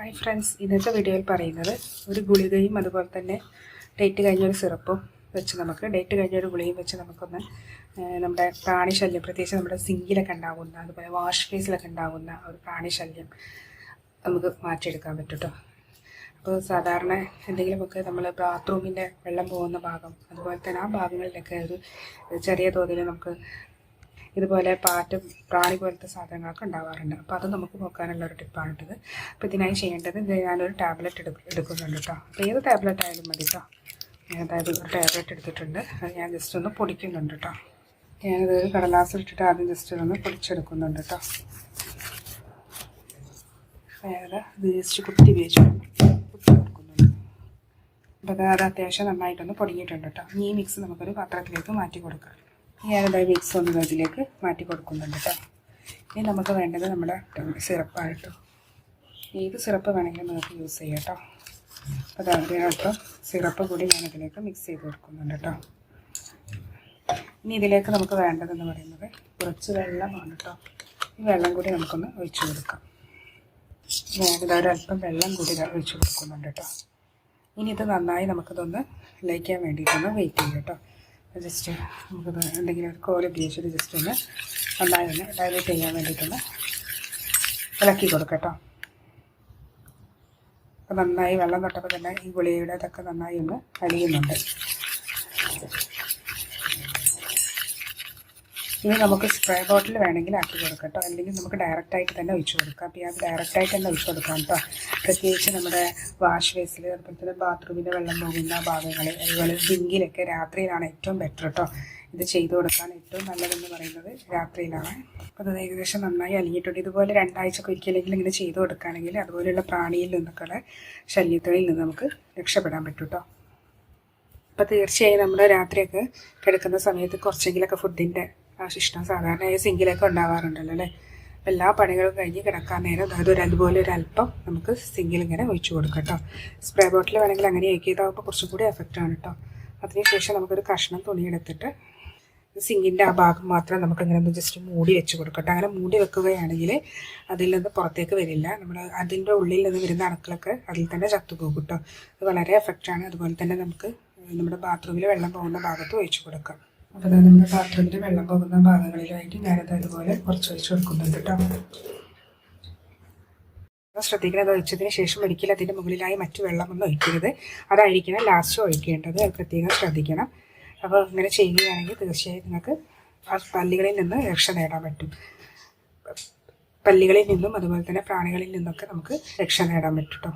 Hi friends ഇന്നത്തെ വീഡിയോയിൽ പറയുന്നത് ഒരു ഗുളികയും അതുപോലെ തന്നെ ഡേറ്റ് കഴിഞ്ഞൊരു സിറപ്പും വെച്ച് നമുക്ക് ഡേറ്റ് കഴിഞ്ഞൊരു ഗുളികയും വെച്ച് നമുക്കൊന്ന് നമ്മുടെ പ്രാണിശല്യം പ്രത്യേകിച്ച് നമ്മുടെ സിങ്കിലൊക്കെ ഉണ്ടാകുന്ന അതുപോലെ വാഷ് ഫേസിലൊക്കെ ഉണ്ടാകുന്ന ഒരു പ്രാണിശല്യം നമുക്ക് മാറ്റിയെടുക്കാൻ പറ്റും അപ്പോൾ സാധാരണ എന്തെങ്കിലുമൊക്കെ നമ്മൾ ബാത്റൂമിന്റെ വെള്ളം പോകുന്ന ഭാഗം അതുപോലെ തന്നെ ആ ഭാഗങ്ങളിലൊക്കെ ഒരു ചെറിയ തോതിൽ നമുക്ക് ഇതുപോലെ പാറ്റും പ്രാണി പോലത്തെ സാധനങ്ങളൊക്കെ ഉണ്ടാവാറുണ്ട്. അപ്പോൾ അത് നമുക്ക് നോക്കാനുള്ള ഒരു ടിപ്പാണ് ഇട്ടത് അപ്പോൾ ഇതിനായി ചെയ്യേണ്ടത് ഞാനൊരു ടാബ്ലറ്റ് എടു എടുക്കുന്നുണ്ട് കേട്ടോ അപ്പോൾ ഏത് ടാബ്ലറ്റ് ആയാലും മതി കേട്ടോ ഞാൻ അതായത് ഒരു ടാബ്ലറ്റ് എടുത്തിട്ടുണ്ട്. അത് ഞാൻ ജസ്റ്റ് ഒന്ന് പൊടിക്കുന്നുണ്ട് കേട്ടോ ഞാനത് ഒരു കടലാസിലിട്ടിട്ട് ആദ്യം ജസ്റ്റ് ഒന്ന് പൊടിച്ചെടുക്കുന്നുണ്ട് കേട്ടോ വേറെ ഇത് കുത്തി ഉപയോഗിച്ച് കുത്തി കൊടുക്കുന്നുണ്ട് അപ്പോൾ അത് അത് അത്യാവശ്യം നന്നായിട്ടൊന്ന് പൊടിഞ്ഞിട്ടുണ്ട് കേട്ടോ ഈ മിക്സ് നമുക്കൊരു പാത്രത്തിലേക്ക് മാറ്റി കൊടുക്കാം. ഞാനതായി മിക്സ് ഒന്ന് അതിലേക്ക് മാറ്റി കൊടുക്കുന്നുണ്ട് കേട്ടോ ഇനി നമുക്ക് വേണ്ടത് നമ്മുടെ സിറപ്പാണ് ഏത് സിറപ്പ് വേണമെങ്കിലും നിങ്ങൾക്ക് യൂസ് ചെയ്യാം കേട്ടോ അപ്പോൾ അതിനകത്ത് സിറപ്പ് കൂടി ഞാൻ ഇതിലേക്ക് മിക്സ് ചെയ്ത് കൊടുക്കുന്നുണ്ട് കേട്ടോ ഇനി ഇതിലേക്ക് നമുക്ക് വേണ്ടതെന്ന് പറയുന്നത് കുറച്ച് വെള്ളമാണ് കേട്ടോ ഈ വെള്ളം കൂടി നമുക്കൊന്ന് ഒഴിച്ചു കൊടുക്കാം. ഞാനിത് അല്പം വെള്ളം കൂടി ഒഴിച്ചു കൊടുക്കുന്നുണ്ട് കേട്ടോ ഇനി ഇത് നന്നായി നമുക്കിതൊന്ന് ലയിക്കാൻ വേണ്ടിയിട്ടൊന്ന് വെയിറ്റ് ചെയ്യും കേട്ടോ ജസ്റ്റ് നമുക്ക് എന്തെങ്കിലും ഒരു കോൽ ഉപയോഗിച്ചിട്ട് ജസ്റ്റ് ഒന്ന് നന്നായി ഒന്ന് ഡൈലേറ്റ് ചെയ്യാൻ വേണ്ടിയിട്ടൊന്ന് ഇളക്കി കൊടുക്കട്ടോ അപ്പോൾ നന്നായി വെള്ളം തൊട്ടപ്പോൾ തന്നെ ഈ ഗുളികയുടെ ഇതൊക്കെ നന്നായി ഒന്ന് അലിയുന്നുണ്ട് ഇനി നമുക്ക് സ്പ്രേ ബോട്ടിൽ വേണമെങ്കിൽ ആക്കി കൊടുക്കാം കേട്ടോ. അല്ലെങ്കിൽ നമുക്ക് ഡയറക്റ്റ് ആയിട്ട് തന്നെ ഒഴിച്ചു കൊടുക്കാം. അപ്പോൾ ഡയറക്റ്റ് ആയിട്ട് തന്നെ ഒഴിച്ചു കൊടുക്കാം കേട്ടോ. പ്രത്യേകിച്ച് നമ്മുടെ വാഷ് ബേസിൽ അതുപോലെ തന്നെ ബാത്റൂമിന്റെ വെള്ളം പോകുന്ന ഭാഗങ്ങൾ അതുപോലെ സിങ്കിലൊക്കെ രാത്രിയിലാണ് ഏറ്റവും ബെറ്റർ കേട്ടോ. ഇത് ചെയ്തു കൊടുക്കാൻ ഏറ്റവും നല്ലതെന്ന് പറയുന്നത് രാത്രിയിലാണ്. അപ്പോൾ അത് ഏകദേശം നന്നായി അലിഞ്ഞിട്ടുണ്ട്. ഇതുപോലെ രണ്ടാഴ്ചക്ക് ഒരിക്കലെങ്കിലും ഇങ്ങനെ ചെയ്തു കൊടുക്കുകയാണെങ്കിൽ അതുപോലെയുള്ള പ്രാണിയിൽ നിന്നൊക്കെയുള്ള ശല്യത്തിൽ നിന്ന് നമുക്ക് രക്ഷപ്പെടാൻ പറ്റും കേട്ടോ. അപ്പോൾ തീർച്ചയായും നമ്മൾ രാത്രിയൊക്കെ കിടക്കുന്ന സമയത്ത് കുറച്ചെങ്കിലൊക്കെ ഫുഡിന്റെ ആശിഷ്ടം സാധാരണ സിങ്കിലൊക്കെ ഉണ്ടാവാറുണ്ടല്ലോ അല്ലേ? അപ്പോൾ എല്ലാ പണികളും കഴിഞ്ഞ് കിടക്കാൻ നേരം അതായത് ഒരു അതുപോലെ ഒരു അല്പം നമുക്ക് സിങ്കിൽ ഇങ്ങനെ ഒഴിച്ചു കൊടുക്കാം കേട്ടോ സ്പ്രേ ബോട്ടിൽ വേണമെങ്കിൽ അങ്ങനെ ഏക്ക് ചെയ്താകുമ്പോൾ കുറച്ചും കൂടി എഫക്റ്റാണ് കേട്ടോ അതിനുശേഷം നമുക്കൊരു കഷ്ണം തുണിയെടുത്തിട്ട് സിങ്കിന്റെ ആ ഭാഗം മാത്രം നമുക്ക് ഇങ്ങനെ ഒന്ന് ജസ്റ്റ് മൂടി വെച്ച് കൊടുക്കട്ടെ അങ്ങനെ മൂടി വെക്കുകയാണെങ്കിൽ അതിൽ നിന്ന് പുറത്തേക്ക് വരില്ല. നമ്മൾ അതിന്റെ ഉള്ളിൽ നിന്ന് വരുന്ന അണുക്കളൊക്കെ അതിൽ തന്നെ ചത്തുപോകും കേട്ടോ അത് വളരെ എഫക്റ്റാണ് അതുപോലെ തന്നെ നമുക്ക് നമ്മുടെ ബാത്റൂമിൽ വെള്ളം പോകുന്ന ഭാഗത്ത് ഒഴിച്ചു കൊടുക്കാം. അപ്പോൾ നമ്മുടെ പാത്രത്തിൽ വെള്ളം പോകുന്ന ഭാഗങ്ങളിലായിട്ട് ഞാനത് അതുപോലെ കുറച്ച് ഒഴിച്ച് കൊടുക്കുന്നുണ്ട് കേട്ടോ. ശ്രദ്ധിക്കണം അത് ഒഴിച്ചതിന് ശേഷം ഒരിക്കലും അതിന്റെ മുകളിലായി മറ്റു വെള്ളമൊന്നും ഒഴിക്കരുത്. അതായിരിക്കണം ലാസ്റ്റ് ഒഴിക്കേണ്ടത് പ്രത്യേകം ശ്രദ്ധിക്കണം. അപ്പോൾ ഇങ്ങനെ ചെയ്യുകയാണെങ്കിൽ തീർച്ചയായും നിങ്ങൾക്ക് ആ പല്ലികളിൽ നിന്ന് രക്ഷ നേടാൻ പറ്റും. പല്ലികളിൽ നിന്നും അതുപോലെ തന്നെ പ്രാണികളിൽ നിന്നൊക്കെ നമുക്ക് രക്ഷ നേടാൻ പറ്റും കേട്ടോ.